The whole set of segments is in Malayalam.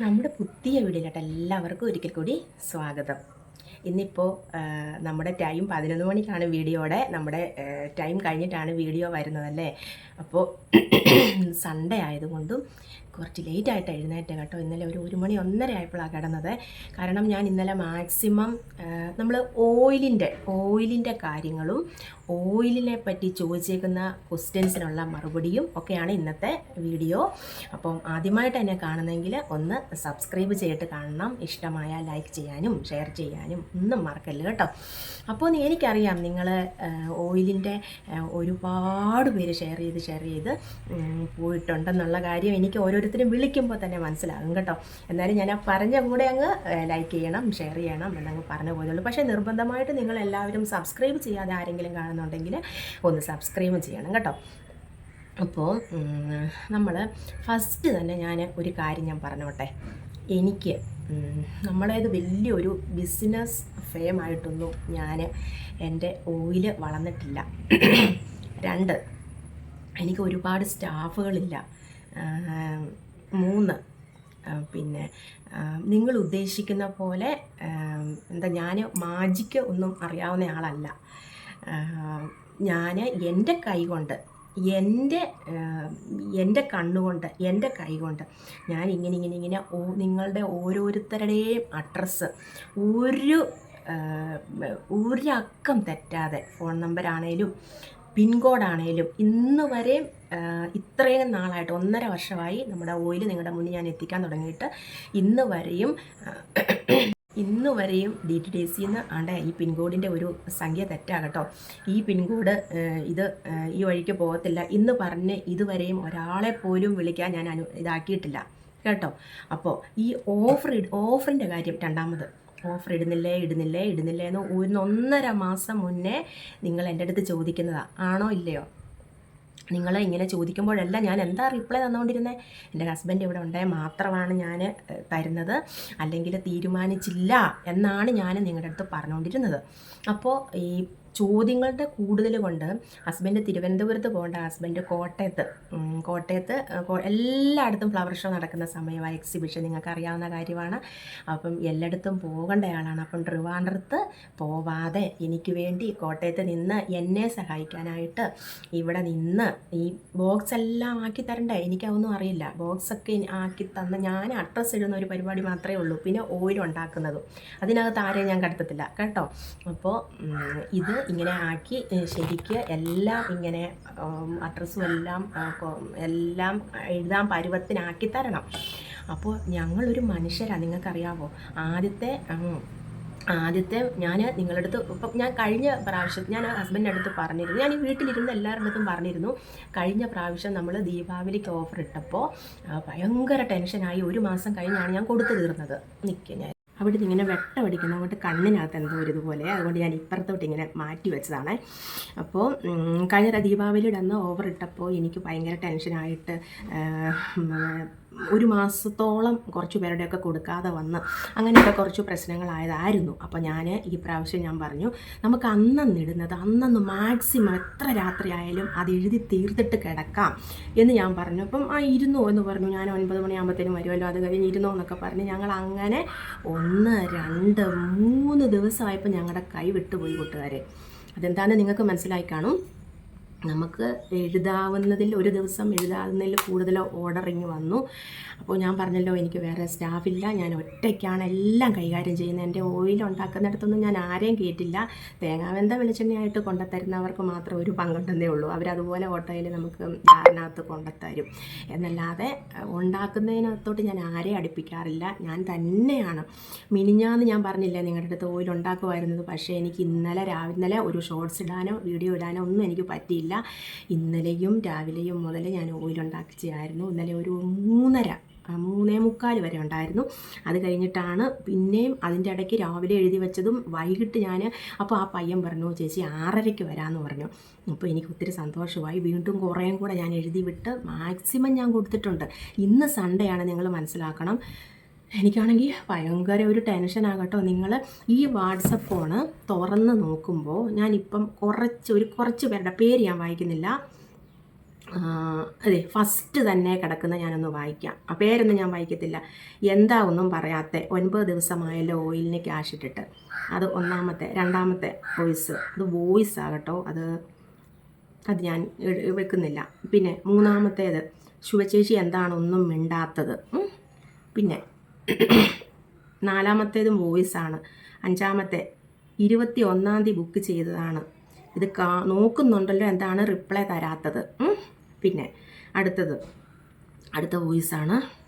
നമ്മുടെ പുതിയ വീഡിയോയിലോട്ട് എല്ലാവർക്കും ഒരിക്കൽ കൂടി സ്വാഗതം. ഇന്നിപ്പോൾ നമ്മുടെ ടൈം പതിനൊന്ന് മണിക്കാണ് വീഡിയോയുടെ നമ്മുടെ ടൈം കഴിഞ്ഞിട്ടാണ് വീഡിയോ വരുന്നതല്ലേ അപ്പോൾ സൺഡേ ആയതുകൊണ്ടും കുറച്ച് ലേറ്റ് ആയിട്ട് എഴുന്നേറ്റ് കേട്ടോ. ഇന്നലെ ഒരു ഒരു മണി ഒന്നര ആയപ്പോഴാണ് കിടന്നത്. കാരണം ഞാൻ ഇന്നലെ മാക്സിമം നമ്മൾ ഓയിലിന്റെ ഓയിലിന്റെ കാര്യങ്ങളും ഓയിലിനെ പറ്റി ചോദിച്ചേക്കുന്ന ക്വസ്റ്റ്യൻസിനുള്ള മറുപടിയും ഒക്കെയാണ് ഇന്നത്തെ വീഡിയോ അപ്പം ആദ്യമായിട്ട് എന്നെ കാണുന്നെങ്കിൽ ഒന്ന് സബ്സ്ക്രൈബ് ചെയ്തിട്ട് കാണണം. ഇഷ്ടമായ ലൈക്ക് ചെയ്യാനും ഷെയർ ചെയ്യാനും ഒന്നും മറക്കല്ല കേട്ടോ. അപ്പോൾ എനിക്കറിയാം നിങ്ങൾ ഓയിലിന്റെ ഒരുപാട് പേര് ഷെയർ ചെയ്ത് ഷെയർ ചെയ്ത് പോയിട്ടുണ്ടെന്നുള്ള കാര്യം എനിക്ക് ഓരോരുത്തരും വിളിക്കുമ്പോൾ തന്നെ മനസ്സിലാകും കേട്ടോ. എന്നാലും ഞാൻ ആ പറഞ്ഞ കൂടെ അങ്ങ് ലൈക്ക് ചെയ്യണം ഷെയർ ചെയ്യണം എന്നങ്ങ് പറഞ്ഞു പോയതുള്ളൂ പക്ഷേ നിർബന്ധമായിട്ട് നിങ്ങൾ എല്ലാവരും സബ്സ്ക്രൈബ് ചെയ്യാതെ ആരെങ്കിലും കാണുന്നുണ്ടെങ്കിൽ ഒന്ന് സബ്സ്ക്രൈബ് ചെയ്യണം കേട്ടോ. അപ്പോൾ നമ്മൾ ഫസ്റ്റ് തന്നെ ഞാൻ ഒരു കാര്യം ഞാൻ പറഞ്ഞോട്ടെ. എനിക്ക് നമ്മുടേത് വലിയൊരു ബിസിനസ് ഫേമായിട്ടൊന്നും ഞാൻ എന്റെ ഓയിൽ വളർന്നിട്ടില്ല. രണ്ട് എനിക്ക് ഒരുപാട് സ്റ്റാഫുകളില്ല. മൂന്ന് പിന്നെ നിങ്ങൾ ഉദ്ദേശിക്കുന്ന പോലെ എന്താ ഞാൻ മാജിക്ക് ഒന്നും അറിയാവുന്ന ആളല്ല. ഞാൻ എന്റെ കൈ കൊണ്ട് എന്റെ എന്റെ കണ്ണുകൊണ്ട് എന്റെ കൈകൊണ്ട് ഞാൻ ഇങ്ങനെ ഇങ്ങനെ ഇങ്ങനെ നിങ്ങളുടെ ഓരോരുത്തരുടെയും അഡ്രസ്സ് ഒരു ഒരക്കം തെറ്റാതെ ഫോൺ നമ്പറാണേലും പിൻകോഡാണേലും ഇന്ന് വരെ ഇത്രയും നാളായിട്ട് ഒന്നര വർഷമായി നമ്മുടെ ഓയിൽ നിങ്ങളുടെ മുന്നിൽ ഞാൻ എത്തിക്കാൻ തുടങ്ങിയിട്ട് ഇന്ന് വരെയും ഇന്ന് വരെയും ഡി ടി ഡി സിന്ന് ആണ്ട ഈ പിൻകോഡിന്റെ ഒരു സംഖ്യ തെറ്റാകട്ടോ ഈ പിൻകോഡ് ഇത് ഈ വഴിക്ക് പോകത്തില്ല. ഇന്ന് പറഞ്ഞ് ഇതുവരെയും ഒരാളെ പോലും വിളിക്കാൻ ഞാൻ അനു ഇതാക്കിയിട്ടില്ല. കേട്ടോ? അപ്പോൾ ഈ ഓഫർ ഓഫറിന്റെ കാര്യം രണ്ടാമത്. ഓഫർ ഇടുന്നില്ലേ ഇടുന്നില്ലേ ഇടുന്നില്ലേ എന്ന് ഒന്നൊന്നര മാസം മുന്നേ നിങ്ങൾ എന്റെ അടുത്ത് ചോദിക്കുന്നതാണ് ആണോ ഇല്ലയോ? നിങ്ങൾ ഇങ്ങനെ ചോദിക്കുമ്പോഴെല്ലാം ഞാൻ എന്താ റിപ്ലൈ തന്നുകൊണ്ടിരുന്നത് എന്റെ ഹസ്ബൻഡ് ഇവിടെ ഉണ്ടായ മാത്രമാണ് ഞാൻ തരുന്നത്. അല്ലെങ്കിൽ തീരുമാനിച്ചില്ല എന്നാണ് ഞാൻ നിങ്ങളുടെ അടുത്ത് പറഞ്ഞുകൊണ്ടിരുന്നത്. അപ്പോൾ ഈ ചോദ്യങ്ങളുടെ കൂടുതൽ കൊണ്ട് ഹസ്ബൻഡ് തിരുവനന്തപുരത്ത് പോകേണ്ട ഹസ്ബൻഡ് കോട്ടയത്ത് കോട്ടയത്ത് എല്ലായിടത്തും ഫ്ലവർ ഷോ നടക്കുന്ന സമയമാണ് എക്സിബിഷൻ നിങ്ങൾക്ക് അറിയാവുന്ന കാര്യമാണ്. അപ്പം എല്ലായിടത്തും പോകേണ്ട ആളാണ് അപ്പം ട്രിവാൻഡ്രത്ത് പോവാതെ എനിക്ക് വേണ്ടി കോട്ടയത്ത് നിന്ന് എന്നെ സഹായിക്കാനായിട്ട് ഇവിടെ നിന്ന് ഈ ബോക്സ് എല്ലാം ആക്കി തരണ്ടേ? എനിക്കതൊന്നും അറിയില്ല. ബോക്സൊക്കെ ആക്കി തന്ന ഞാൻ അഡ്രസ്സ് ഇടുന്ന ഒരു പരിപാടി മാത്രമേ ഉള്ളൂ. പിന്നെ ഓയിൽ ഉണ്ടാക്കുന്നതും. അതിനകത്ത് ആരെയും ഞാൻ കടത്തത്തില്ല. കേട്ടോ? അപ്പോൾ ഇത് ഇങ്ങനെ ആക്കി ശരിക്കും എല്ലാം ഇങ്ങനെ അഡ്രസ്സും എല്ലാം എല്ലാം എഴുതാൻ പരുവത്തിനാക്കി തരണം. അപ്പോൾ ഞങ്ങളൊരു മനുഷ്യരാണ് നിങ്ങൾക്കറിയാവോ? ആദ്യത്തെ ആദ്യത്തെ ഞാൻ നിങ്ങളുടെ അടുത്ത് ഇപ്പം ഞാൻ കഴിഞ്ഞ പ്രാവശ്യം ഞാൻ ഹസ്ബൻഡിന്റെ അടുത്ത് പറഞ്ഞിരുന്നു ഞാൻ ഈ വീട്ടിലിരുന്ന് എല്ലാവരുടെ അടുത്തും പറഞ്ഞിരുന്നു കഴിഞ്ഞ പ്രാവശ്യം നമ്മൾ ദീപാവലിക്ക് ഓഫർ ഇട്ടപ്പോൾ ഭയങ്കര ടെൻഷനായി ഒരു മാസം കഴിഞ്ഞാണ് ഞാൻ കൊടുത്തു തീർന്നത്. നിൽക്കുക ഞാൻ അവിടെ ഇങ്ങനെ വെട്ടമടിക്കുന്ന അങ്ങോട്ട് കണ്ണിനകത്ത് എന്തോ ഒരു ഇതുപോലെ. അതുകൊണ്ട് ഞാൻ ഇപ്പുറത്തോട്ട് ഇങ്ങനെ മാറ്റി വെച്ചതാണ്. അപ്പോൾ കഴിഞ്ഞ ദീപാവലിയുടെ അന്ന് ഓവർ ഇട്ടപ്പോൾ എനിക്ക് ഭയങ്കര ടെൻഷനായിട്ട് ഒരു മാസത്തോളം കുറച്ച് പേരുടെയൊക്കെ കൊടുക്കാതെ വന്ന് അങ്ങനെയൊക്കെ കുറച്ച് പ്രശ്നങ്ങളായതായിരുന്നു. അപ്പോൾ ഞാൻ ഈ പ്രാവശ്യം ഞാൻ പറഞ്ഞു നമുക്ക് അന്നന്ന് ഇടുന്നത് അന്നന്ന് മാക്സിമം എത്ര രാത്രിയായാലും അത് എഴുതി തീർത്തിട്ട് കിടക്കാം. എന്ന് ഞാൻ പറഞ്ഞു. അപ്പം ആ ഇരുന്നു? എന്ന് പറഞ്ഞു. ഞാൻ ഒൻപത് മണിയാകുമ്പോഴത്തേനും വരുമല്ലോ. അത് കഴിഞ്ഞ് ഇരുന്നോ എന്നൊക്കെ പറഞ്ഞ് ഞങ്ങൾ അങ്ങനെ ഒന്ന് രണ്ട് മൂന്ന് ദിവസമായപ്പോൾ ഞങ്ങളുടെ കൈ വിട്ടുപോയി കൂട്ടുകാരെ. അതെന്താണെന്ന് നിങ്ങൾക്ക് മനസ്സിലായി കാണും. നമുക്ക് എഴുതാവുന്നതിൽ ഒരു ദിവസം എഴുതാവുന്നതിൽ കൂടുതൽ ഓർഡറിങ് വന്നു. അപ്പോൾ ഞാൻ പറഞ്ഞല്ലോ എനിക്ക് വേറെ സ്റ്റാഫില്ല ഞാൻ ഒറ്റയ്ക്കാണ് എല്ലാം കൈകാര്യം ചെയ്യുന്നത്. എന്റെ ഓയിൽ ഉണ്ടാക്കുന്നിടത്തൊന്നും ഞാൻ ആരെയും കേട്ടില്ല തേങ്ങാവെന്ത വെളിച്ചെണ്ണയായിട്ട് കൊണ്ടുത്തരുന്നവർക്ക് മാത്രം ഒരു പങ്കുണ്ടെന്നേ ഉള്ളൂ. അവരതുപോലെ ഓട്ടോയിൽ നമുക്ക് ധാരണകത്ത് കൊണ്ടുത്തരും. എന്നല്ലാതെ ഉണ്ടാക്കുന്നതിനകത്തോട്ട് ഞാൻ ആരെയും അടുപ്പിക്കാറില്ല. ഞാൻ തന്നെയാണ്. മിനിഞ്ഞാന്ന് ഞാൻ പറഞ്ഞില്ലേ നിങ്ങളുടെ അടുത്ത് ഓയിൽ ഉണ്ടാക്കുമായിരുന്നത് പക്ഷേ എനിക്ക് ഇന്നലെ രാവിലെ ഒരു ഷോർട്സ് ഇടാനോ വീഡിയോ ഇടാനോ ഒന്നും എനിക്ക് പറ്റിയില്ല. ഇന്നലെയും രാവിലെയും മുതൽ ഞാൻ ഓയിൽ ഉണ്ടാക്കിച്ചായിരുന്നു ഇന്നലെ ഒരു മൂന്നര മൂന്നേ മുക്കാൽ വരെ ഉണ്ടായിരുന്നു. അത് കഴിഞ്ഞിട്ടാണ് പിന്നെയും അതിന്റെ ഇടയ്ക്ക് രാവിലെ എഴുതി വെച്ചതും വൈകിട്ട് ഞാൻ അപ്പോൾ ആ പയ്യൻ പറഞ്ഞു ചേച്ചി ആറരയ്ക്ക് വരാമെന്ന് പറഞ്ഞു. അപ്പോൾ എനിക്ക് ഒത്തിരി സന്തോഷമായി. വീണ്ടും കുറേയും കൂടെ ഞാൻ എഴുതി വിട്ട് മാക്സിമം ഞാൻ കൊടുത്തിട്ടുണ്ട്. ഇന്ന് സൺഡേ ആണ് നിങ്ങൾ മനസ്സിലാക്കണം. എനിക്കാണെങ്കിൽ ഭയങ്കര ഒരു ടെൻഷൻ ടെൻഷനാകട്ടോ നിങ്ങൾ ഈ വാട്സപ്പ് ഫോണ് തുറന്ന് നോക്കുമ്പോൾ ഞാനിപ്പം കുറച്ച് ഒരു കുറച്ച് പേരുടെ പേര് ഞാൻ വായിക്കുന്നില്ല. അതെ ഫസ്റ്റ് തന്നെ കിടക്കുന്ന ഞാനൊന്ന് വായിക്കാം. ആ പേരൊന്നും ഞാൻ വായിക്കത്തില്ല. എന്താ ഒന്നും പറയാത്ത? ഒൻപത് ദിവസമായല്ലോ ഓയിലിന് ക്യാഷ് ഇട്ടിട്ട്. അത് ഒന്നാമത്തെ രണ്ടാമത്തെ വോയിസ് അത് വോയിസ് ആകട്ടോ. അത് അത് ഞാൻ വെക്കുന്നില്ല. പിന്നെ മൂന്നാമത്തേത് ശുഭചേച്ചി എന്താണ് ഒന്നും മിണ്ടാത്തത്? പിന്നെ നാലാമത്തേതും വോയിസാണ്. അഞ്ചാമത്തെ ഇരുപത്തി ഒന്നാം തീയതി ബുക്ക് ചെയ്തതാണ്. ഇത് കാ നോക്കുന്നുണ്ടല്ലോ എന്താണ് റിപ്ലൈ തരാത്തത്. പിന്നെ അടുത്തത്. അടുത്ത വോയിസാണ്.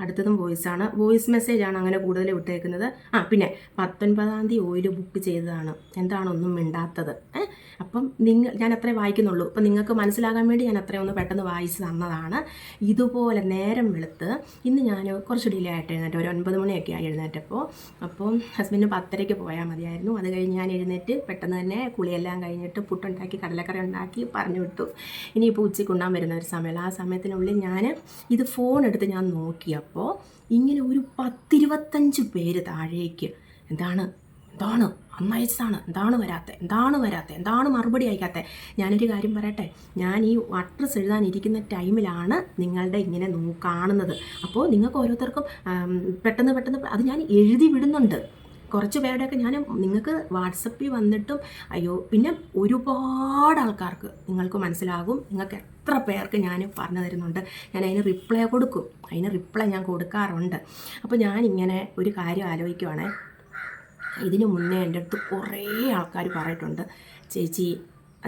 അടുത്തതും വോയിസ് ആണ് വോയിസ് മെസ്സേജ് ആണ് അങ്ങനെ കൂടുതൽ വിട്ടേക്കുന്നത്. ആ പിന്നെ പത്തൊൻപതാം തീയതി ഓയിൽ ബുക്ക് ചെയ്തതാണ്. എന്താണൊന്നും മിണ്ടാത്തത്? അപ്പം നിങ്ങൾ ഞാൻ അത്രേ വായിക്കുന്നുള്ളൂ. അപ്പം നിങ്ങൾക്ക് മനസ്സിലാകാൻ വേണ്ടി ഞാൻ അത്രയും ഒന്ന് പെട്ടെന്ന് വായിച്ച് തന്നതാണ്. ഇതുപോലെ നേരം വെളുത്ത് ഇന്ന് ഞാൻ കുറച്ച് ഡിലേ ആയിട്ട് എഴുന്നേറ്റ്. ഒരു ഒൻപത് മണിയൊക്കെ ആയി എഴുന്നേറ്റപ്പോൾ. അപ്പോൾ ഹസ്ബൻഡ് പത്തരയ്ക്ക് പോയാൽ മതിയായിരുന്നു. അത് കഴിഞ്ഞ് ഞാൻ എഴുന്നേറ്റ് പെട്ടെന്ന് തന്നെ കുളിയെല്ലാം കഴിഞ്ഞിട്ട് പുട്ടുണ്ടാക്കി കടലക്കറി ഉണ്ടാക്കി പറഞ്ഞു വിട്ടു. ഇനിയിപ്പോൾ ഉച്ചയ്ക്ക് ഉണ്ണാൻ വരുന്ന ഒരു സമയമല്ല ആ സമയത്തിനുള്ളിൽ ഞാൻ ഇത് ഫോൺ എടുത്ത് ഞാൻ നോക്കിയപ്പോൾ ഇങ്ങനെ ഒരു പത്തിരുപത്തഞ്ച് പേര് താഴേക്ക് എന്താണ് എന്താണ് അന്നയച്ചതാണ് എന്താണ് വരാത്ത എന്താണ് വരാത്ത എന്താണ് മറുപടി അയക്കാത്ത. ഞാനൊരു കാര്യം പറയട്ടെ ഞാൻ ഈ അഡ്രസ്സ് എഴുതാനിരിക്കുന്ന ടൈമിലാണ് നിങ്ങളുടെ ഇങ്ങനെ കാണുന്നത്. അപ്പോൾ നിങ്ങൾക്ക് ഓരോരുത്തർക്കും പെട്ടെന്ന് പെട്ടെന്ന് അത് ഞാൻ എഴുതി വിടുന്നുണ്ട്. കുറച്ച് പേരുടെയൊക്കെ ഞാൻ നിങ്ങൾക്ക് വാട്സപ്പിൽ വന്നിട്ടും അയ്യോ പിന്നെ ഒരുപാട് ആൾക്കാർക്ക് നിങ്ങൾക്ക് മനസ്സിലാകും നിങ്ങൾക്ക് എത്ര പേർക്ക് ഞാൻ പറഞ്ഞു തരുന്നുണ്ട്. ഞാൻ അതിന് റിപ്ലൈ കൊടുക്കും. അതിന് റിപ്ലൈ ഞാൻ കൊടുക്കാറുണ്ട്. അപ്പോൾ ഞാനിങ്ങനെ ഒരു കാര്യം ആലോചിക്കുവാണേ. ഇതിനു മുന്നേ എന്റെ അടുത്ത് കുറേ ആൾക്കാർ പറഞ്ഞിട്ടുണ്ട് ചേച്ചി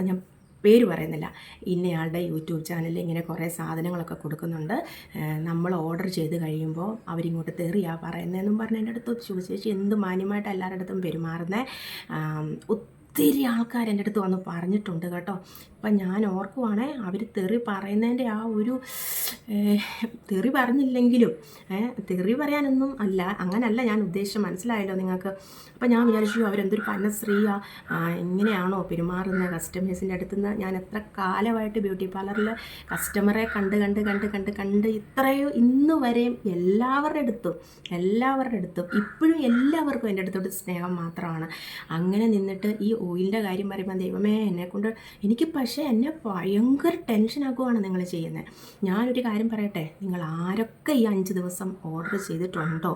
ഞാൻ പേര് പറയുന്നില്ല. ഇന്നയാളുടെ യൂട്യൂബ് ചാനലിൽ ഇങ്ങനെ കുറേ സാധനങ്ങളൊക്കെ കൊടുക്കുന്നുണ്ട്. നമ്മൾ ഓർഡർ ചെയ്ത് കഴിയുമ്പോൾ അവരിങ്ങോട്ട് തെറിയാ പറയുന്നതെന്നും പറഞ്ഞ് എന്റെ അടുത്ത് ചേച്ചി എന്ത് മാന്യമായിട്ട് എല്ലാവരുടെ അടുത്തും പെരുമാറുന്നത് ഒത്തിരി ആൾക്കാർ എന്റെ അടുത്ത് വന്ന് പറഞ്ഞിട്ടുണ്ട് കേട്ടോ. ഇപ്പം ഞാൻ ഓർക്കുവാണേ അവർ തെറി പറയുന്നതിന്റെ ആ ഒരു തെറി പറഞ്ഞില്ലെങ്കിലും തെറി പറയാനൊന്നും അല്ല അങ്ങനല്ല ഞാൻ ഉദ്ദേശിച്ച മനസ്സിലായല്ലോ നിങ്ങൾക്ക്? അപ്പം ഞാൻ വിചാരിച്ചു അവരെന്തൊരു പന്നശ്രീയാ ആ, ഇങ്ങനെയാണോ പെരുമാറുന്ന കസ്റ്റമേഴ്സിന്റെ അടുത്ത് നിന്ന് ഞാൻ എത്ര കാലമായിട്ട് ബ്യൂട്ടി പാർലറിൽ കസ്റ്റമറെ കണ്ട് കണ്ട് കണ്ട് കണ്ട് കണ്ട് ഇത്രയോ ഇന്ന് വരെയും എല്ലാവരുടെ അടുത്തും എല്ലാവരുടെ അടുത്തും ഇപ്പോഴും എല്ലാവർക്കും എന്റെ അടുത്തോട്ട് സ്നേഹം മാത്രമാണ്. അങ്ങനെ നിന്നിട്ട് ഈ ഓയിലിന്റെ കാര്യം പറയുമ്പോൾ ദൈവമേ എന്നെക്കൊണ്ട് എനിക്ക് പക്ഷേ എന്നെ ഭയങ്കര ടെൻഷനാക്കുവാണ് നിങ്ങൾ ചെയ്യുന്നത്. ഞാനൊരു കാര്യം പറയട്ടെ നിങ്ങൾ ആരൊക്കെ ഈ അഞ്ച് ദിവസം ഓർഡർ ചെയ്തിട്ടുണ്ടോ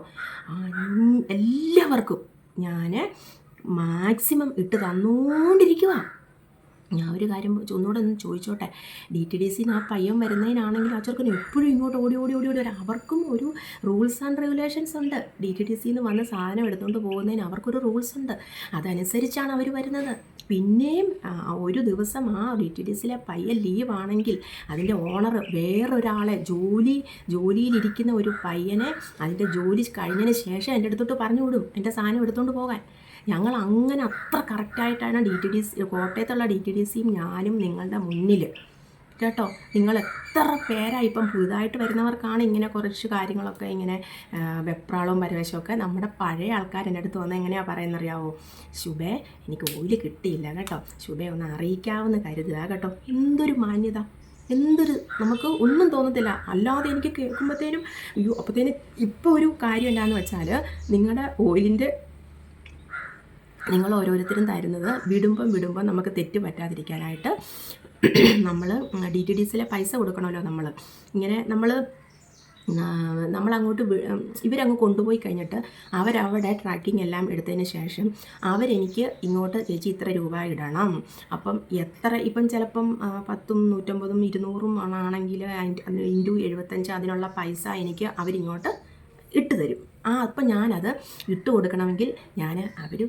എല്ലാവർക്കും ഞാൻ മാക്സിമം ഇട്ട് തന്നുകൊണ്ടിരിക്കുക ഞാൻ ഒരു കാര്യം ഒന്നുകൂടെ ഒന്ന് ചോദിച്ചോട്ടെ? ഡി ടി ഡി സിന്ന് ആ പയ്യൻ വരുന്നതിനാണെങ്കിൽ ആ ചെറുക്കൻ എപ്പോഴും ഇങ്ങോട്ട് ഓടി ഓടി ഓടി ഓടി വരാം. അവർക്കും ഒരു റൂൾസ് ആൻഡ് റെഗുലേഷൻസ് ഉണ്ട്. ഡി ടി ഡി സിന്ന് വന്ന് സാധനം എടുത്തുകൊണ്ട് പോകുന്നതിന് അവർക്കൊരു റൂൾസ് ഉണ്ട്. അതനുസരിച്ചാണ് അവർ വരുന്നത്. പിന്നെയും ഒരു ദിവസം ആ ഡി ടി ഡി സിയിലെ പയ്യൻ ലീവ് ആണെങ്കിൽ അതിന്റെ ഓണർ വേറൊരാളെ ജോലി ജോലിയിലിരിക്കുന്ന ഒരു പയ്യനെ അതിന്റെ ജോലി കഴിഞ്ഞതിന് ശേഷം എന്റെ അടുത്തോട്ട് പറഞ്ഞു വിടും. എന്റെ സാധനം എടുത്തുകൊണ്ട് പോകാൻ. ഞങ്ങൾ അങ്ങനെ അത്ര കറക്റ്റായിട്ടാണ് ഡി ടി ഡി സി കോട്ടയത്തുള്ള ഡി ടി ഡി സിയും ഞാനും നിങ്ങളുടെ മുന്നിൽ കേട്ടോ? നിങ്ങൾ എത്ര പേരായി ഇപ്പം പുതുതായിട്ട് വരുന്നവർക്കാണ് ഇങ്ങനെ കുറച്ച് കാര്യങ്ങളൊക്കെ ഇങ്ങനെ വെപ്രാളവും പരവേശമൊക്കെ നമ്മുടെ പഴയ ആൾക്കാർ എന്റെ അടുത്ത് വന്ന് എങ്ങനെയാണ് പറയുന്നറിയാവോ? ശുഭേ എനിക്ക് ഓയിൽ കിട്ടിയില്ല കേട്ടോ. ശുഭേ ഒന്ന് അറിയിക്കാവുന്ന കരുതുക കേട്ടോ. എന്തൊരു മാന്യത. എന്തൊരു നമുക്ക് ഒന്നും തോന്നത്തില്ല. അല്ലാതെ എനിക്ക് കേൾക്കുമ്പോഴത്തേനും അയ്യോ അപ്പോഴത്തേനും ഇപ്പോൾ ഒരു കാര്യം എന്താണെന്ന് വെച്ചാൽ നിങ്ങളുടെ ഓയിലിന്റെ നിങ്ങൾ ഓരോരുത്തരും തരുന്നത് വിടുമ്പം വിടുമ്പം നമുക്ക് തെറ്റ് പറ്റാതിരിക്കാനായിട്ട് നമ്മൾ ഡി ടി ഡി സിയിലെ പൈസ കൊടുക്കണമല്ലോ നമ്മൾ. ഇങ്ങനെ നമ്മൾ നമ്മളങ്ങോട്ട് ഇവരങ്ങ് കൊണ്ടുപോയി കഴിഞ്ഞിട്ട് അവരവിടെ ട്രാക്കിംഗ് എല്ലാം എടുത്തതിന് ശേഷം അവരെനിക്ക് ഇങ്ങോട്ട് ചേച്ചി ഇത്ര രൂപ ഇടണം. അപ്പം എത്ര ഇപ്പം ചിലപ്പം പത്തും നൂറ്റമ്പതും ഇരുന്നൂറും ആണെങ്കിൽ ഇന്റു എഴുപത്തഞ്ച് അതിനുള്ള പൈസ എനിക്ക് അവരിങ്ങോട്ട് ഇട്ട് തരും. ആ അപ്പം ഞാനത് ഇട്ട് കൊടുക്കണമെങ്കിൽ ഞാൻ അവർ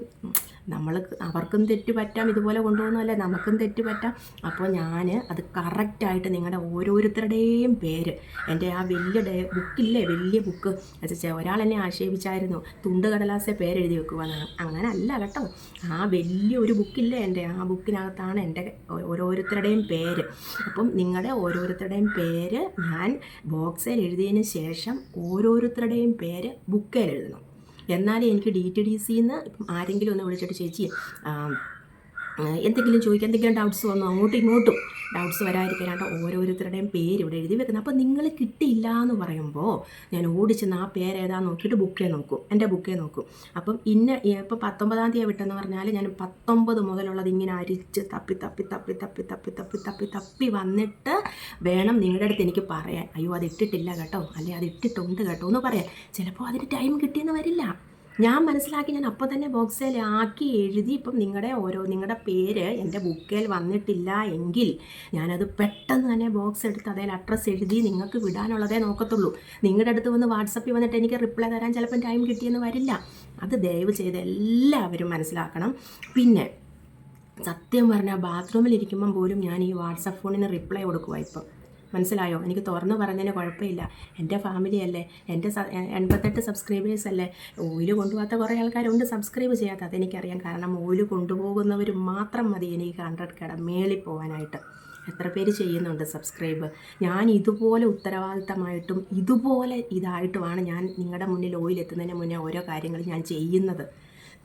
നമ്മൾ അവർക്കും തെറ്റ് പറ്റാം ഇതുപോലെ കൊണ്ടുപോകുന്നതല്ലേ നമുക്കും തെറ്റ് പറ്റാം. അപ്പോൾ ഞാൻ അത് കറക്റ്റായിട്ട് നിങ്ങളുടെ ഓരോരുത്തരുടെയും പേര് എന്റെ ആ വലിയ ഡേ ബുക്കില്ലേ വലിയ ബുക്ക് വെച്ചാൽ ഒരാൾ എന്നെ ആക്ഷേപിച്ചായിരുന്നു തുണ്ട് കടലാസെ പേരെഴുതി വെക്കുവാന്നാണ് അങ്ങനെ അല്ല കേട്ടോ. ആ വലിയ ഒരു ബുക്കില്ലേ എന്റെ ആ ബുക്കിനകത്താണ് എന്റെ ഓരോരുത്തരുടെയും പേര്. അപ്പം നിങ്ങളുടെ ഓരോരുത്തരുടെയും പേര് ഞാൻ ബോക്സിൽ എഴുതിയതിന് ശേഷം ഓരോരുത്തരുടെയും പേര് ബുക്കിൽ എഴുതണം എന്നാലേ എനിക്ക് ഡി ടി ഡി സിന്ന് ആരെങ്കിലും ഒന്ന് വിളിച്ചിട്ട് ചേച്ചി എന്തെങ്കിലും ചോദിക്കുക എന്തെങ്കിലും ഡൗട്ട്സ് വന്നു അങ്ങോട്ടും ഇങ്ങോട്ടും ഡൗട്ട്സ് വരാതിരിക്കാനായിട്ട് ഓരോരുത്തരുടെയും പേര് ഇവിടെ എഴുതി വെക്കുന്നത് അപ്പോൾ നിങ്ങൾ കിട്ടിയില്ല എന്ന് പറയുമ്പോൾ ഞാൻ ഓടിച്ചെന്ന് ആ പേര് ഏതാന്ന് നോക്കിയിട്ട് ബുക്കേ നോക്കും. എന്റെ ബുക്കേ നോക്കും. അപ്പം ഇന്ന ഇപ്പോൾ പത്തൊമ്പതാം തീയതി വിട്ടെന്ന് പറഞ്ഞാൽ ഞാൻ പത്തൊമ്പത് മുതലുള്ളത് ഇങ്ങനെ അരിച്ച് തപ്പി തപ്പി തപ്പി തപ്പി തപ്പി തപ്പി തപ്പി തപ്പി വന്നിട്ട് വേണം നിങ്ങളുടെ അടുത്ത് എനിക്ക് പറയാൻ. അയ്യോ അത് ഇട്ടിട്ടില്ല കേട്ടോ. അല്ലെ അത് ഇട്ടിട്ടുണ്ട് കേട്ടോ എന്ന് പറയാൻ. ചിലപ്പോൾ അതിന് ടൈം കിട്ടിയെന്ന് വരില്ല. ഞാൻ മനസ്സിലാക്കി ഞാൻ അപ്പോൾ തന്നെ ബോക്സിൽ ആക്കി എഴുതി. ഇപ്പം നിങ്ങളുടെ ഓരോ നിങ്ങളുടെ പേര് എന്റെ ബുക്കിൽ വന്നിട്ടില്ല എങ്കിൽ ഞാനത് പെട്ടെന്ന് തന്നെ ബോക്സ് എടുത്ത് അതിൽ അഡ്രസ്സ് എഴുതി നിങ്ങൾക്ക് വിടാനുള്ളതേ നോക്കത്തുള്ളൂ. നിങ്ങളുടെ അടുത്ത് വന്ന് വാട്സപ്പിൽ വന്നിട്ട് എനിക്ക് റിപ്ലൈ തരാൻ ചിലപ്പം ടൈം കിട്ടിയെന്ന് വരില്ല. അത് ദയവ് ചെയ്ത് എല്ലാവരും മനസ്സിലാക്കണം. പിന്നെ സത്യം പറഞ്ഞാൽ ബാത്റൂമിൽ ഇരിക്കുമ്പം പോലും ഞാൻ ഈ വാട്സപ്പ് ഫോണിന് റിപ്ലൈ കൊടുക്കുക ഇപ്പം. മനസ്സിലായോ? എനിക്ക് തുറന്നു പറഞ്ഞതിന് കുഴപ്പമില്ല. എന്റെ ഫാമിലി അല്ലേ? എന്റെ എൺപത്തെട്ട് സബ്സ്ക്രൈബേഴ്സ് അല്ലേ? ഓയിൽ കൊണ്ടുപോകാത്ത കുറേ ആൾക്കാരുണ്ട് സബ്സ്ക്രൈബ് ചെയ്യാത്ത അതെനിക്കറിയാം. കാരണം ഓയിൽ കൊണ്ടുപോകുന്നവർ മാത്രം മതി എനിക്ക് ഹൺഡ്രഡ് കട മേളിൽ പോകാനായിട്ട്. എത്ര പേര് ചെയ്യുന്നുണ്ട് സബ്സ്ക്രൈബ് ഞാൻ ഇതുപോലെ ഉത്തരവാദിത്തമായിട്ടും ഇതുപോലെ ഇതായിട്ടുമാണ് ഞാൻ നിങ്ങളുടെ മുന്നിൽ ഓയിൽ എത്തുന്നതിന് മുന്നേ ഓരോ കാര്യങ്ങൾ ഞാൻ ചെയ്യുന്നത്.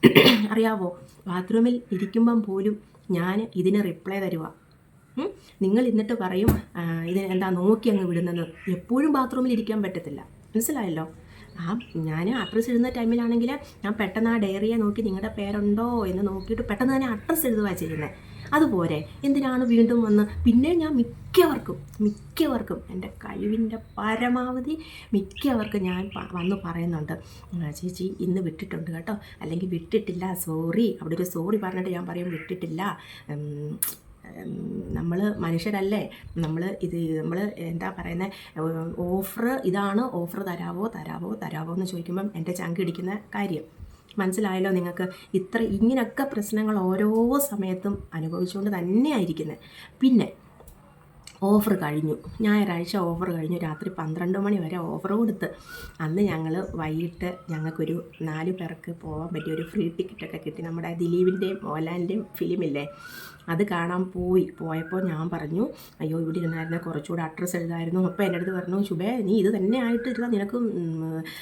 അറിയാവോ? ബാത്റൂമിൽ ഇരിക്കുമ്പം പോലും ഞാൻ ഇതിന് റിപ്ലൈ തരുക ഉം? നിങ്ങൾ എന്നിട്ട് പറയും ഇത് എന്താ നോക്കി അങ്ങ് വിടുന്നത്? എപ്പോഴും ബാത്റൂമിൽ ഇരിക്കാൻ പറ്റത്തില്ല. മനസ്സിലായല്ലോ? ആ ഞാൻ അഡ്രസ്സ് എഴുതുന്ന ടൈമിലാണെങ്കിൽ ഞാൻ പെട്ടെന്ന് ആ ഡയറിയെ നോക്കി നിങ്ങളുടെ പേരുണ്ടോ എന്ന് നോക്കിയിട്ട് പെട്ടെന്ന് തന്നെ അഡ്രസ്സ് എഴുതുക ചെയ്യുന്നത് അതുപോലെ എന്തിനാണ് വീണ്ടും വന്ന്? പിന്നെ ഞാൻ മിക്കവർക്കും മിക്കവർക്കും എന്റെ കഴിവിന്റെ പരമാവധി മിക്കവർക്കും ഞാൻ വന്ന് പറയുന്നുണ്ട്. ചേച്ചി ഇന്ന് വിട്ടിട്ടുണ്ട് കേട്ടോ. അല്ലെങ്കിൽ വിട്ടിട്ടില്ല സോറി അവിടെ ഒരു സോറി പറഞ്ഞിട്ട് ഞാൻ പറയും വിട്ടിട്ടില്ല. നമ്മൾ മനുഷ്യരല്ലേ? നമ്മൾ ഇത് നമ്മൾ എന്താ പറയുന്നത് ഓഫർ ഇതാണ് ഓഫർ തരാവോ തരാവോ തരാവോ എന്ന് ചോദിക്കുമ്പം എന്റെ ചങ്ക് ഇടിക്കുന്ന കാര്യം. മനസ്സിലായല്ലോ നിങ്ങൾക്ക്? ഇത്ര ഇങ്ങനെയൊക്കെ പ്രശ്നങ്ങൾ ഓരോ സമയത്തും അനുഭവിച്ചുകൊണ്ട് തന്നെയായിരിക്കുന്നത് പിന്നെ ഓഫർ കഴിഞ്ഞു. ഞായറാഴ്ച ഓഫർ കഴിഞ്ഞു. രാത്രി പന്ത്രണ്ട് മണി വരെ ഓഫർ കൊടുത്ത്. അന്ന് ഞങ്ങൾ വൈകിട്ട് ഞങ്ങൾക്കൊരു നാല് പേർക്ക് പോകാൻ പറ്റിയ ഒരു ഫ്രീ ടിക്കറ്റൊക്കെ കിട്ടി. നമ്മുടെ ദിലീപിന്റെയും മോഹൻലാലിന്റെയും ഫിലിമില്ലേ? അത് കാണാൻ പോയി. പോയപ്പോൾ ഞാൻ പറഞ്ഞു അയ്യോ ഇവിടെ ഇരുന്നായിരുന്നെ കുറച്ചുകൂടെ അഡ്രസ്സ് എഴുതായിരുന്നു. അപ്പോൾ എന്റെ അടുത്ത് പറഞ്ഞു ശുഭേ നീ ഇത് തന്നെ ആയിട്ട് ഇരുന്നാൽ നിനക്ക്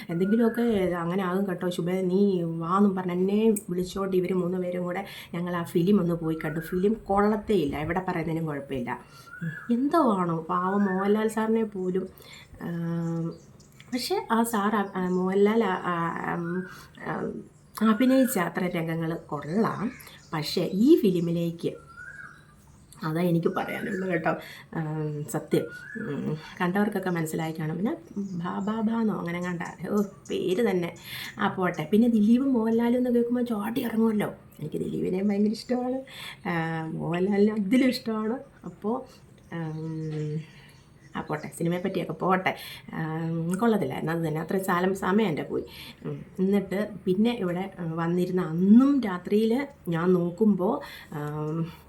എന്തെങ്കിലുമൊക്കെ അങ്ങനെ ആകും കേട്ടോ. ശുഭേ നീ വാന്നും പറഞ്ഞു എന്നെ വിളിച്ചോണ്ട് ഇവർ മൂന്ന് പേരും കൂടെ ഞങ്ങൾ ആ ഫിലിം ഒന്ന് പോയി കണ്ടു. ഫിലിം കൊള്ളത്തേ ഇല്ല. എവിടെ പറയുന്നതിനും കുഴപ്പമില്ല. എന്തോ ആണോ പാവം മോഹൻലാൽ സാറിനെ പോലും. പക്ഷേ ആ സാർ മോഹൻലാൽ അഭിനയിച്ച അത്ര രംഗങ്ങൾ കൊള്ളാം. പക്ഷേ ഈ ഫിലിമിലേക്ക് അതാണ് എനിക്ക് പറയാനുള്ളൂ കേട്ടോ. സത്യം. കണ്ടവർക്കൊക്കെ മനസ്സിലായി കാണും. പിന്നെ ബാബാബാന്നോ അങ്ങനെ കണ്ട. ഓ പേര് തന്നെ. ആ പോട്ടെ. പിന്നെ ദിലീപും മോഹൻലാലും എന്ന് കേൾക്കുമ്പോൾ ചോട്ടി ഇറങ്ങുമല്ലോ. എനിക്ക് ദിലീപിനെയും ഭയങ്കര ഇഷ്ടമാണ്. മോഹൻലാലിനെ അതിലും ഇഷ്ടമാണ്. അപ്പോൾ um, ആ പോട്ടെ സിനിമയെ പറ്റിയൊക്കെ പോട്ടെ കൊള്ളത്തില്ലായിരുന്നു. അത് തന്നെ അത്ര സാലം സമയം എന്റെ പോയി. എന്നിട്ട് പിന്നെ ഇവിടെ വന്നിരുന്ന അന്നും രാത്രിയിൽ ഞാൻ നോക്കുമ്പോൾ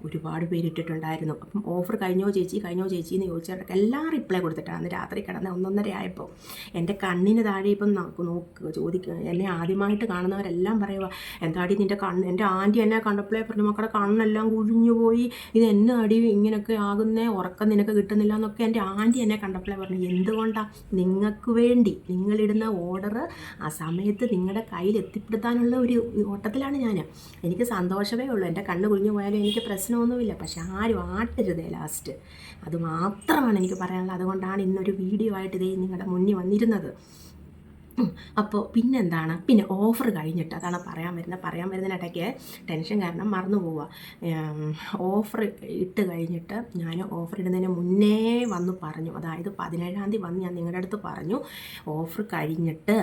ഒരുപാട് പേരിട്ടിട്ടുണ്ടായിരുന്നു. അപ്പം ഓഫർ കഴിഞ്ഞോ ചേച്ചി കഴിഞ്ഞോ ചേച്ചി എന്ന് ചോദിച്ചവർക്ക് എല്ലാം റിപ്ലൈ കൊടുത്തിട്ടാണ് രാത്രി കിടന്ന് ഒന്നൊന്നര ആയപ്പോൾ. എന്റെ കണ്ണിന് താഴെ ഇപ്പം നോക്ക് നോക്ക് ചോദിക്കുക എന്നെ ആദ്യമായിട്ട് കാണുന്നവരെല്ലാം പറയുക എന്താടി നിന്റെ കണ്ണ് എന്റെ ആന്റി എന്നെ കണ്ടപ്പോഴേ പറഞ്ഞു മക്കളുടെ കണ്ണെല്ലാം കുഴിഞ്ഞു പോയി. ഇത് എന്നെ അടി ഇങ്ങനെയൊക്കെ ആകുന്നേ? ഉറക്കം നിനക്ക് കിട്ടുന്നില്ല എന്നൊക്കെ എന്റെ ആന്റി എന്നെ കണ്ടപ്പോഴേ പറഞ്ഞു എന്തുകൊണ്ടാണ് നിങ്ങൾക്ക് വേണ്ടി നിങ്ങളിടുന്ന ഓർഡർ ആ സമയത്ത് നിങ്ങളുടെ കയ്യിൽ എത്തിപ്പെടുത്താനുള്ള ഒരു ഓട്ടത്തിലാണ് ഞാൻ എനിക്ക് സന്തോഷമേ ഉള്ളൂ. എന്റെ കണ്ണ് കുഴിഞ്ഞു പോയാലും എനിക്ക് പ്രശ്നമൊന്നുമില്ല. പക്ഷെ ആരും ആട്ടരുതേ ലാസ്റ്റ് അത് മാത്രമാണ് എനിക്ക് പറയാനുള്ളത്. അതുകൊണ്ടാണ് ഇന്നൊരു വീഡിയോ ആയിട്ട് ഇതേ നിങ്ങളുടെ മുന്നിൽ വന്നിരുന്നത്. അപ്പോൾ പിന്നെന്താണ്? പിന്നെ ഓഫർ കഴിഞ്ഞിട്ട് അതാണ് പറയാൻ വരുന്നത് പറയാൻ വരുന്നതിനിടയ്ക്ക് ടെൻഷൻ കാരണം മറന്നു പോവുക ഓഫർ ഇട്ട് കഴിഞ്ഞിട്ട് ഞാൻ ഓഫർ ഇടുന്നതിന് മുന്നേ വന്ന് പറഞ്ഞു. അതായത് പതിനേഴാം തീയതി വന്ന് ഞാൻ നിങ്ങളുടെ അടുത്ത് പറഞ്ഞു. ഓഫർ കഴിഞ്ഞിട്ട്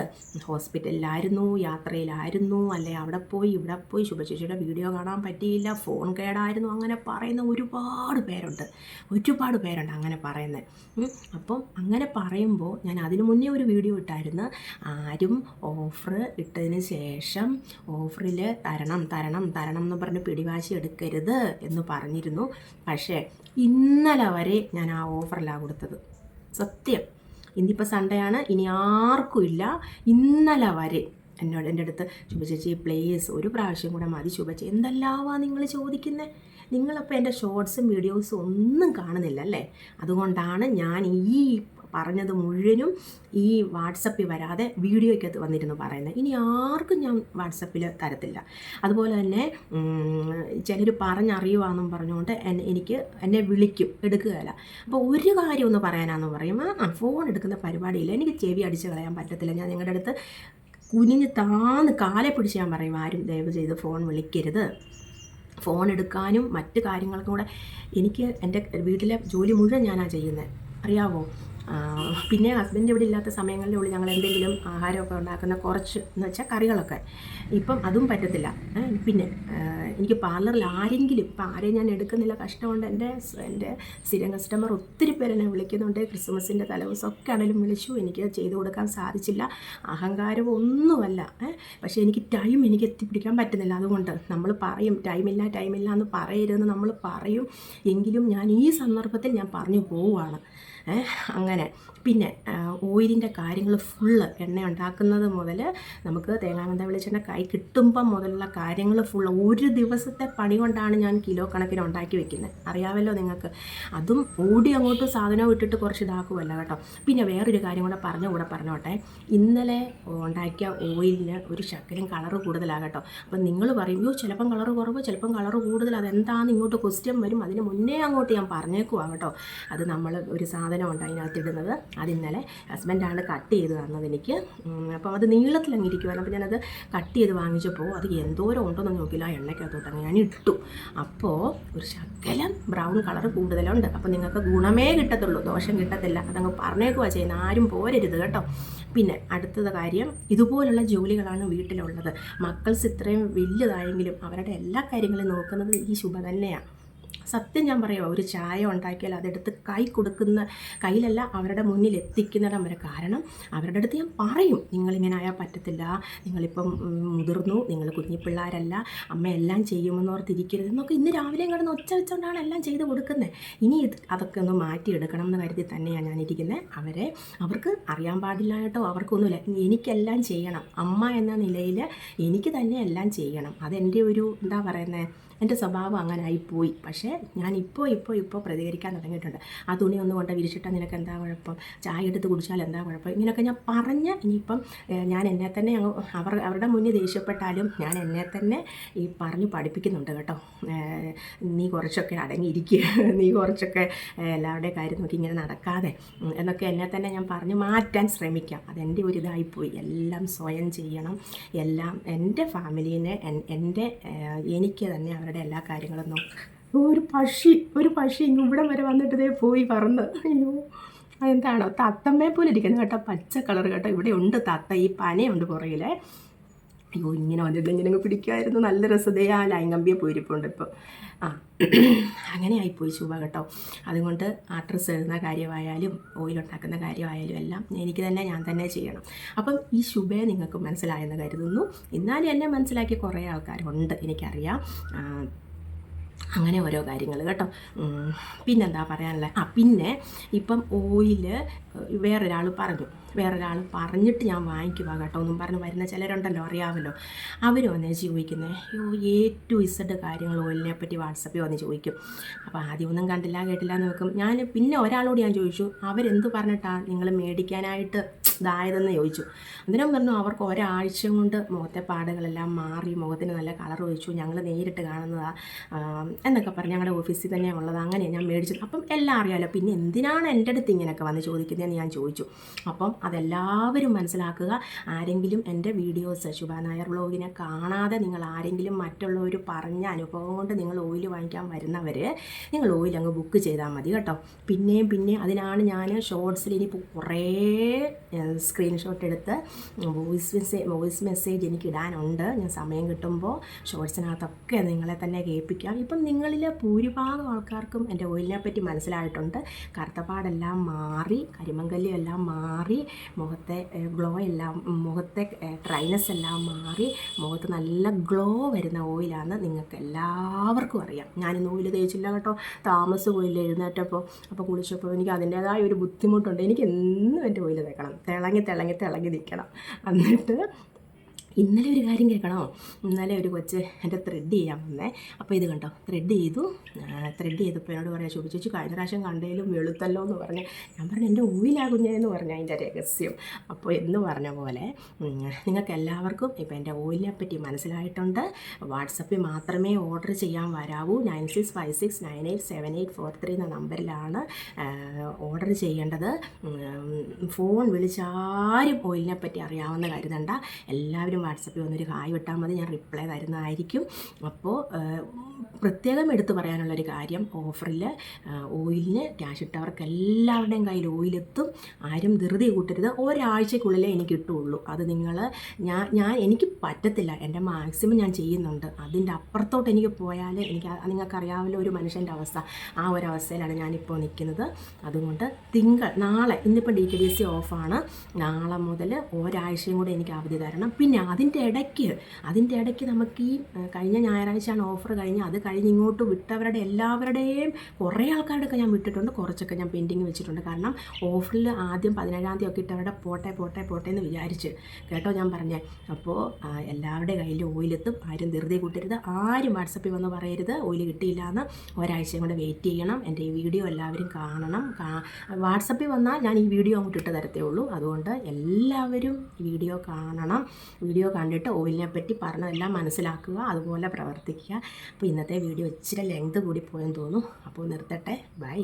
ഹോസ്പിറ്റലിലായിരുന്നു യാത്രയിലായിരുന്നു അല്ലെ? അവിടെ പോയി ഇവിടെ പോയി. ശുഭശേഷിയുടെ വീഡിയോ കാണാൻ പറ്റിയില്ല ഫോൺ കേടായിരുന്നു അങ്ങനെ പറയുന്ന ഒരുപാട് പേരുണ്ട്. ഒരുപാട് പേരുണ്ട് അങ്ങനെ പറയുന്നത്. അപ്പം അങ്ങനെ പറയുമ്പോൾ ഞാൻ അതിനു മുന്നേ ഒരു വീഡിയോ ഇട്ടായിരുന്നു. ആരും ഓഫർ ഇട്ടതിന് ശേഷം ഓഫറിൽ തരണം തരണം തരണം എന്ന് പറഞ്ഞ് പിടിവാശി എടുക്കരുത് എന്ന് പറഞ്ഞിരുന്നു. പക്ഷേ ഇന്നലെ വരെ ഞാൻ ആ ഓഫറിലാണ് കൊടുത്തത്. സത്യം. ഇന്നിപ്പോൾ സൺഡേ ആണ്. ഇനി ആർക്കും ഇല്ല. ഇന്നലെ വരെ എന്നോട് എന്റെ അടുത്ത് ശുഭ ചേച്ചി പ്ലീസ് ഒരു പ്രാവശ്യം കൂടെ മതി ശുഭ ചേച്ചി എന്തെല്ലാവാ നിങ്ങൾ ചോദിക്കുന്നത് നിങ്ങളപ്പോൾ എന്റെ ഷോർട്സും വീഡിയോസും ഒന്നും കാണുന്നില്ല അല്ലേ അതുകൊണ്ടാണ് ഞാൻ ഈ പറഞ്ഞത് മുഴുവനും ഈ വാട്സപ്പിൽ വരാതെ വീഡിയോയ്ക്കകത്ത് വന്നിരുന്നു പറയുന്നത്. ഇനി ആർക്കും ഞാൻ വാട്സപ്പിൽ തരത്തില്ല. അതുപോലെ തന്നെ ചിലർ പറഞ്ഞറിയുവാന്നും പറഞ്ഞുകൊണ്ട് എനിക്ക് എന്നെ വിളിക്കും എടുക്കുകയല്ല. അപ്പോൾ ഒരു കാര്യം ഒന്ന് പറയാനാന്ന് പറയും ആ ഫോൺ എടുക്കുന്ന പരിപാടിയില്ല. എനിക്ക് ചെവി അടിച്ച് കളയാൻ പറ്റത്തില്ല. ഞാൻ നിങ്ങളുടെ അടുത്ത് കുനിഞ്ഞ് താന്ന് കാലെ പിടിച്ച് ഞാൻ പറയും ആരും ദയവ് ചെയ്ത് ഫോൺ വിളിക്കരുത്. ഫോൺ എടുക്കാനും മറ്റു കാര്യങ്ങൾക്കും കൂടെ എനിക്ക് എന്റെ വീട്ടിലെ ജോലി മുഴുവൻ ഞാനാണ് ചെയ്യുന്നത് അറിയാവോ? പിന്നെ ഹസ്ബൻഡ് ഇവിടെ ഇല്ലാത്ത സമയങ്ങളിൽ ഉള്ളൂ ഞങ്ങൾ എന്തെങ്കിലും ആഹാരമൊക്കെ ഉണ്ടാക്കുന്ന കുറച്ച് എന്ന് വെച്ചാൽ കറികളൊക്കെ. ഇപ്പം അതും പറ്റത്തില്ല. പിന്നെ എനിക്ക് പാർലറിൽ ആരെങ്കിലും ഇപ്പം ആരെയും ഞാൻ എടുക്കുന്നില്ല കഷ്ടമുണ്ട്. എന്റെ എന്റെ സ്ഥിരം കസ്റ്റമർ ഒത്തിരി പേര് എന്നെ വിളിക്കുന്നുണ്ട്. ക്രിസ്മസിന്റെ തലേദിവസമൊക്കെ ആണെങ്കിലും വിളിച്ചു. എനിക്ക് ചെയ്തു കൊടുക്കാൻ സാധിച്ചില്ല. അഹങ്കാരവും ഒന്നുമല്ല. പക്ഷേ എനിക്ക് ടൈം എനിക്ക് എത്തിപ്പിടിക്കാൻ പറ്റുന്നില്ല. അതുകൊണ്ട് നമ്മൾ പറയും ടൈമില്ല ടൈമില്ല എന്ന് പറയരുതെന്ന് നമ്മൾ പറയും. എങ്കിലും ഞാൻ ഈ സന്ദർഭത്തിൽ ഞാൻ പറഞ്ഞു പോവുകയാണ്. അങ്ങനെ. പിന്നെ ഓയിലിന്റെ കാര്യങ്ങൾ ഫുള്ള് എണ്ണ ഉണ്ടാക്കുന്നത് മുതൽ നമുക്ക് തേങ്ങാമന്ത വെളിച്ചെണ്ണ കൈ കിട്ടുമ്പം മുതലുള്ള കാര്യങ്ങൾ ഫുള്ള് ഒരു ദിവസത്തെ പണി കൊണ്ടാണ് ഞാൻ കിലോ കണക്കിന് ഉണ്ടാക്കി വെക്കുന്നത് അറിയാമല്ലോ നിങ്ങൾക്ക്? അതും ഓടി അങ്ങോട്ട് സാധനം ഇട്ടിട്ട് കുറച്ച് ഇതാക്കുമല്ല കേട്ടോ. പിന്നെ വേറൊരു കാര്യം കൂടെ പറഞ്ഞു കൂടെ പറഞ്ഞോട്ടെ. ഇന്നലെ ഉണ്ടാക്കിയ ഓയിലിന് ഒരു ശക്കരം കളറ് കൂടുതലാണ് കേട്ടോ. അപ്പം നിങ്ങൾ പറയുമ്പോൾ ചിലപ്പം കളറ് കുറവ് ചിലപ്പം കളറ് കൂടുതൽ. അതെന്താണെന്ന് ഇങ്ങോട്ട് ക്വസ്റ്റ്യൻ വരും. അതിന് മുന്നേ അങ്ങോട്ട് ഞാൻ പറഞ്ഞേക്കുവാ കേട്ടോ. അത് നമ്മൾ ഒരു സാധനമുണ്ട് അതിനകത്ത് ഇടുന്നത് അത് ഇന്നലെ ഹസ്ബൻഡാണ് കട്ട് ചെയ്ത് തന്നത് എനിക്ക്. അപ്പോൾ അത് നീളത്തിൽ അങ്ങ് ഇരിക്കുവായിരുന്നു. അപ്പോൾ ഞാനത് കട്ട് ചെയ്ത് വാങ്ങിച്ചപ്പോൾ അത് എന്തോരം ഉണ്ടോന്ന് നോക്കില്ല ആ എണ്ണയ്ക്കകത്തോട്ട് അങ്ങ് ഞാൻ ഇട്ടു. അപ്പോൾ ഒരു ശകലം ബ്രൗൺ കളർ കൂടുതലുണ്ട്. അപ്പോൾ നിങ്ങൾക്ക് ഗുണമേ കിട്ടത്തുള്ളൂ. ദോഷം കിട്ടത്തില്ല. അതങ്ങ് പറഞ്ഞേക്കുവാ ചെയ്യുന്ന ആരും പോരരുത് കേട്ടോ. പിന്നെ അടുത്തത് കാര്യം ഇതുപോലുള്ള ജോലികളാണ് വീട്ടിലുള്ളത്. മക്കൾസ് ഇത്രയും വലുതായെങ്കിലും അവരുടെ എല്ലാ കാര്യങ്ങളും നോക്കുന്നത് ഈ ശുഭ തന്നെയാണ് സത്യം ഞാൻ പറയുക ഒരു ചായ ഉണ്ടാക്കിയാൽ അതെടുത്ത് കൈ കൊടുക്കുന്ന കയ്യിലല്ല അവരുടെ മുന്നിൽ എത്തിക്കുന്നിടം വരെ. കാരണം അവരുടെ അടുത്ത് ഞാൻ പറയും നിങ്ങളിങ്ങനെ ആയാൽ പറ്റത്തില്ല. നിങ്ങളിപ്പം മുതിർന്നു. നിങ്ങൾ കുഞ്ഞി പിള്ളേരല്ല അമ്മ എല്ലാം ചെയ്യുമെന്ന് ഓർത്തിരിക്കരുത്. എന്നൊക്കെ ഇന്ന് രാവിലെയും കിടന്ന് ഒച്ച വെച്ചുകൊണ്ടാണ് എല്ലാം ചെയ്ത് കൊടുക്കുന്നത്. ഇനി ഇത് അതൊക്കെ ഒന്ന് മാറ്റിയെടുക്കണം എന്ന് കരുതി തന്നെയാണ് ഞാനിരിക്കുന്നത് അവരെ അവർക്ക് അറിയാൻ പാടില്ല കേട്ടോ. അവർക്കൊന്നുമില്ല. എനിക്കെല്ലാം ചെയ്യണം. അമ്മ എന്ന നിലയിൽ എനിക്ക് തന്നെ എല്ലാം ചെയ്യണം. അതെന്റെ ഒരു എന്താ പറയുന്നത് എന്റെ സ്വഭാവം അങ്ങനെ ആയിപ്പോയി പക്ഷേ ഞാൻ ഇപ്പോൾ ഇപ്പോൾ ഇപ്പോൾ പ്രതികരിക്കാൻ തുടങ്ങിയിട്ടുണ്ട്. ആ തുണി ഒന്ന് കൊണ്ട് വിരിച്ചിട്ടാൽ നിനക്ക് എന്താ കുഴപ്പം? ചായ എടുത്ത് കുടിച്ചാൽ എന്താ കുഴപ്പം? ഇങ്ങനെയൊക്കെ ഞാൻ പറഞ്ഞ് ഇനിയിപ്പം ഞാൻ എന്നെ തന്നെ അവർ അവരുടെ മുന്നിൽ ദേഷ്യപ്പെട്ടാലും ഞാൻ എന്നെ തന്നെ ഈ പറഞ്ഞ് പഠിപ്പിക്കുന്നുണ്ട് കേട്ടോ. നീ കുറച്ചൊക്കെ അടങ്ങിയിരിക്കുക നീ കുറച്ചൊക്കെ എല്ലാവരുടെയും കാര്യം നോക്കി ഇങ്ങനെ നടക്കാതെ എന്നൊക്കെ എന്നെ തന്നെ ഞാൻ പറഞ്ഞ് മാറ്റാൻ ശ്രമിക്കാം. അതെന്റെ ഒരു ഇതായിപ്പോയി. എല്ലാം സ്വയം ചെയ്യണം. എല്ലാം എന്റെ ഫാമിലീനെ എൻ- എന്റെ എനിക്ക് തന്നെ അവരുടെ എല്ലാ കാര്യങ്ങളും നോക്കും. ഒരു പക്ഷി ഒരു പക്ഷി ഇവിടെ വരെ വന്നിട്ട് ദേ പോയി പറന്ന്. അയ്യോ അതെന്താണോ? തത്തമ്മയെ പോലെ ഇരിക്കുന്നത് കേട്ടോ പച്ച കളർ കേട്ടോ. ഇവിടെ ഉണ്ട് തത്ത ഈ പനയുണ്ട് പുറകിലെ. അയ്യോ ഇങ്ങനെ വന്നിട്ട് ഇങ്ങനെ പിടിക്കുമായിരുന്നു നല്ല രസതേ ആ ലൈംഗമ്പിയെ പോയിരിപ്പുണ്ട് ഇപ്പോൾ ആ അങ്ങനെ ആയിപ്പോയി ശുഭ കേട്ടോ. അതുകൊണ്ട് ആ ഡ്രസ്സ് എഴുതുന്ന കാര്യമായാലും ഓയിലുണ്ടാക്കുന്ന കാര്യമായാലും എല്ലാം എനിക്ക് തന്നെ ഞാൻ തന്നെ ചെയ്യണം. അപ്പം ഈ ശുഭയെ നിങ്ങൾക്ക് മനസ്സിലായെന്ന് കരുതുന്നു. എന്നാലും എന്നെ മനസ്സിലാക്കിയ കുറേ ആൾക്കാരുണ്ട് എനിക്കറിയാം. അങ്ങനെ ഓരോ കാര്യങ്ങൾ കേട്ടോ. പിന്നെന്താ പറയാനുള്ളത് ആ പിന്നെ ഇപ്പം ഓയിൽ വേറൊരാൾ പറഞ്ഞു. വേറൊരാൾ പറഞ്ഞിട്ട് ഞാൻ വാങ്ങിക്കുക കേട്ടോ. ഒന്നും പറഞ്ഞ് വരുന്ന ചിലരുണ്ടല്ലോ അറിയാമല്ലോ അവർ വന്നേ ചോദിക്കുന്നത് അയ്യോ എ ടു ഇസഡ് കാര്യങ്ങൾ ഓയിലിനെ പറ്റി വാട്സപ്പിൽ വന്ന് ചോദിക്കും. അപ്പോൾ ആദ്യം ഒന്നും കണ്ടില്ല കേട്ടില്ല എന്ന് വെക്കും. ഞാൻ പിന്നെ ഒരാളോട് ഞാൻ ചോദിച്ചു അവരെന്ത് പറഞ്ഞിട്ടാണ് നിങ്ങൾ മേടിക്കാനായിട്ട് ഇതായതെന്ന് ചോദിച്ചു. അന്നേരം പറഞ്ഞു അവർക്ക് ഒരാഴ്ച കൊണ്ട് മുഖത്തെ പാടുകളെല്ലാം മാറി മുഖത്തിന് നല്ല കളർ ഒഴിച്ചു ഞങ്ങൾ നേരിട്ട് കാണുന്നതാണ് എന്നൊക്കെ പറഞ്ഞ് ഞങ്ങളുടെ ഓഫീസിൽ തന്നെ ഉള്ളത് അങ്ങനെയാണ് ഞാൻ മേടിച്ചത്. അപ്പം എല്ലാം അറിയാമല്ലോ പിന്നെ എന്തിനാണ് എന്റെ അടുത്ത് ഇങ്ങനെയൊക്കെ വന്ന് ചോദിക്കുന്നതെന്ന് ഞാൻ ചോദിച്ചു. അപ്പം അതെല്ലാവരും മനസ്സിലാക്കുക. ആരെങ്കിലും എന്റെ വീഡിയോസ് ശുഭ നായർ വ്ളോഗിനെ കാണാതെ നിങ്ങൾ ആരെങ്കിലും മറ്റുള്ളവർ പറഞ്ഞ അനുഭവം കൊണ്ട് നിങ്ങൾ ഓയിൽ വാങ്ങിക്കാൻ വരുന്നവർ നിങ്ങൾ ഓയിൽ അങ്ങ് ബുക്ക് ചെയ്താൽ മതി കേട്ടോ. പിന്നെയും പിന്നെ അതിനാണ് ഞാൻ ഷോർട്സിൽ ഇനിയിപ്പോൾ കുറേ സ്ക്രീൻഷോട്ട് എടുത്ത് വോയിസ് മെസ്സേജ് വോയിസ് മെസ്സേജ് എനിക്ക് ഇടാനുണ്ട്. ഞാൻ സമയം കിട്ടുമ്പോൾ ഷോർട്സിനകത്തൊക്കെ നിങ്ങളെ തന്നെ കേൾപ്പിക്കാം. ഇപ്പം നിങ്ങളിലെ ഭൂരിഭാഗം ആൾക്കാർക്കും എന്റെ ഓയിലിനെ പറ്റി മനസ്സിലായിട്ടുണ്ട്. കറുത്തപ്പാടെല്ലാം മാറി കരിമങ്കല്യം എല്ലാം മാറി മുഖത്തെ ഗ്ലോ എല്ലാം മുഖത്തെ ഡ്രൈനസ് എല്ലാം മാറി മുഖത്ത് നല്ല ഗ്ലോ വരുന്ന ഓയിലാണ് നിങ്ങൾക്ക് എല്ലാവർക്കും അറിയാം. ഞാനിന്ന് ഓയിൽ തേച്ചില്ല കേട്ടോ. താമസം ഓയിൽ എഴുന്നേറ്റപ്പോൾ അപ്പോൾ കുളിച്ചപ്പോൾ എനിക്ക് അതിന്റേതായ ഒരു ബുദ്ധിമുട്ടുണ്ട്. എനിക്ക് എന്നും എന്റെ ഓയിൽ തേക്കണം. തിളങ്ങി തിളങ്ങി തിളങ്ങി നിൽക്കണം. എന്നിട്ട് ഇന്നലെ ഒരു കാര്യം കേൾക്കണോ. ഇന്നലെ ഒരു കൊച്ച് എന്റെ ത്രെഡ് ചെയ്യാൻ വന്നേ. അപ്പോൾ ഇത് കണ്ടോ? ത്രെഡ് ചെയ്തു. ത്രെഡ് ചെയ്തപ്പോൾ എന്നോട് പറയാം ചോദിച്ചു ചോദിച്ചു കഴിഞ്ഞ പ്രാവശ്യം കണ്ടതിലും വെളുത്തല്ലോ എന്ന് പറഞ്ഞ്. ഞാൻ പറഞ്ഞു എന്റെ ഓയിലാകുഞ്ഞേ എന്ന് പറഞ്ഞു അതിന്റെ രഹസ്യം. അപ്പോൾ എന്ന് പറഞ്ഞ പോലെ നിങ്ങൾക്ക് എല്ലാവർക്കും ഇപ്പോൾ എന്റെ ഓയിലിനെ പറ്റി മനസ്സിലായിട്ടുണ്ട്. വാട്സപ്പിൽ മാത്രമേ ഓർഡർ ചെയ്യാൻ വരാവൂ. Nine six five six nine eight seven eight four three എന്ന നമ്പറിലാണ് ഓർഡർ ചെയ്യേണ്ടത്. ഫോൺ വിളിച്ചാരും ഓയിലിനെ പറ്റി അറിയാവുന്ന കരുതണ്ട. എല്ലാവരും വാട്സപ്പിൽ വന്നൊരു ഹായ് വിട്ടാൽ മതി ഞാൻ റിപ്ലൈ തരുന്നതായിരിക്കും. അപ്പോൾ പ്രത്യേകം എടുത്തു പറയാനുള്ളൊരു കാര്യം ഓഫറിൽ ഓയിലിന് ക്യാഷ് ഇട്ടവർക്ക് എല്ലാവരുടെയും കയ്യിൽ ഓയിലെത്തും ആരും ധൃതി കൂട്ടരുത്. ഒരാഴ്ചക്കുള്ളിലേ എനിക്ക് കിട്ടുള്ളൂ അത് നിങ്ങൾ ഞാൻ ഞാൻ എനിക്ക് പറ്റത്തില്ല. എന്റെ മാക്സിമം ഞാൻ ചെയ്യുന്നുണ്ട്. അതിന്റെ അപ്പുറത്തോട്ട് എനിക്ക് പോയാൽ എനിക്ക് ആ- നിങ്ങൾക്കറിയാമല്ലോ ഒരു മനുഷ്യന്റെ അവസ്ഥ. ആ ഒരു അവസ്ഥയിലാണ് ഞാനിപ്പോൾ നിൽക്കുന്നത്. അതുകൊണ്ട് തിങ്കൾ നാളെ ഇന്നിപ്പോൾ ഡി ടി ഡി സി ഓഫാണ് നാളെ മുതൽ ഒരാഴ്ചയും കൂടെ എനിക്ക് അവധി തരണം. പിന്നെ അതിന്റെ ഇടയ്ക്ക് അതിന്റെ ഇടയ്ക്ക് നമുക്ക് ഈ കഴിഞ്ഞ ഞായറാഴ്ചയാണ് ഓഫർ കഴിഞ്ഞ് അത് കഴിഞ്ഞ് ഇങ്ങോട്ട് വിട്ടവരുടെ എല്ലാവരുടെയും കുറേ ആൾക്കാരുടെയൊക്കെ ഞാൻ വിട്ടിട്ടുണ്ട്. കുറച്ചൊക്കെ ഞാൻ പെൻഡിങ് വെച്ചിട്ടുണ്ട്. കാരണം ഓഫറിൽ ആദ്യം പതിനേഴാം തീയതി ഒക്കെ ഇട്ടവരുടെ പോട്ടെ പോട്ടെ പോട്ടെ എന്ന് വിചാരിച്ച് കേട്ടോ ഞാൻ പറഞ്ഞേ. അപ്പോൾ എല്ലാവരുടെ കയ്യിൽ ഓയിലെത്തും ആരും ധൃതി കൂട്ടരുത്. ആരും വാട്സപ്പിൽ വന്ന് പറയരുത്. ഓയിൽ കിട്ടിയില്ല എന്ന് ഒരാഴ്ചയും കൂടെ വെയിറ്റ് ചെയ്യണം. എന്റെ ഈ വീഡിയോ എല്ലാവരും കാണണം. വാട്സപ്പിൽ വന്നാൽ ഞാൻ ഈ വീഡിയോ അങ്ങോട്ട് ഇട്ട് തരത്തേ ഉള്ളൂ. അതുകൊണ്ട് എല്ലാവരും വീഡിയോ കാണണം. വീഡിയോ കണ്ടിട്ട് ഓയിലിനെ പറ്റി പറഞ്ഞതെല്ലാം മനസ്സിലാക്കുക അതുപോലെ പ്രവർത്തിക്കുക. അപ്പോൾ ഇന്നത്തെ വീഡിയോ ഇച്ചിരി ലെങ്ത് കൂടി പോയെന്ന് തോന്നുന്നു. അപ്പോൾ നിർത്തട്ടെ. ബൈ